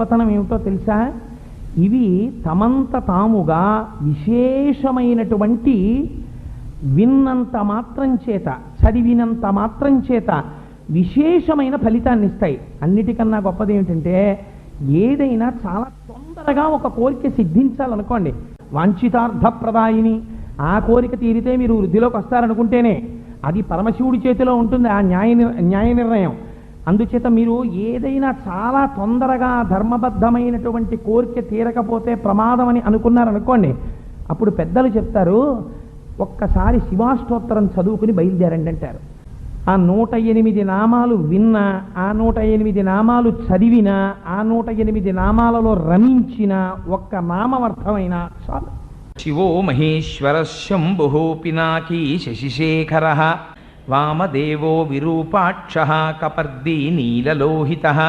గొప్పతనం ఏమిటో తెలుసా? ఇవి తమంత తాముగా విశేషమైనటువంటి విన్నంత మాత్రం చేత చదివినంత మాత్రం చేత విశేషమైన ఫలితాన్ని ఇస్తాయి. అన్నిటికన్నా గొప్పది ఏమిటంటే ఏదైనా చాలా తొందరగా ఒక కోరిక సిద్ధించాలనుకోండి. వాంఛితార్థప్రదాయిని ఆ కోరిక తీరితే మీరు వృద్ధిలోకి వస్తారనుకుంటేనే అది పరమశివుడి చేతిలో ఉంటుంది ఆ న్యాయ నిర్- న్యాయ నిర్ణయం. అందుచేత మీరు ఏదైనా చాలా తొందరగా ధర్మబద్ధమైనటువంటి కోరిక తీరకపోతే ప్రమాదం అని అనుకున్నారనుకోండి అప్పుడు పెద్దలు చెప్తారు ఒక్కసారి శివాష్టోత్తరం చదువుకుని బయలుదేరండి అంటారు. ఆ నూట ఎనిమిది నామాలు విన్నా ఆ నూట ఎనిమిది నామాలు చదివినా ఆ నూట ఎనిమిది నామాలలో రమించిన ఒక్క నామమర్థమైన చాలు. శివో మహేశ్వర శంభు పినాకీ శశిశేఖర वामदेवो विरूपाक्षः कपर्दी नीललोहितः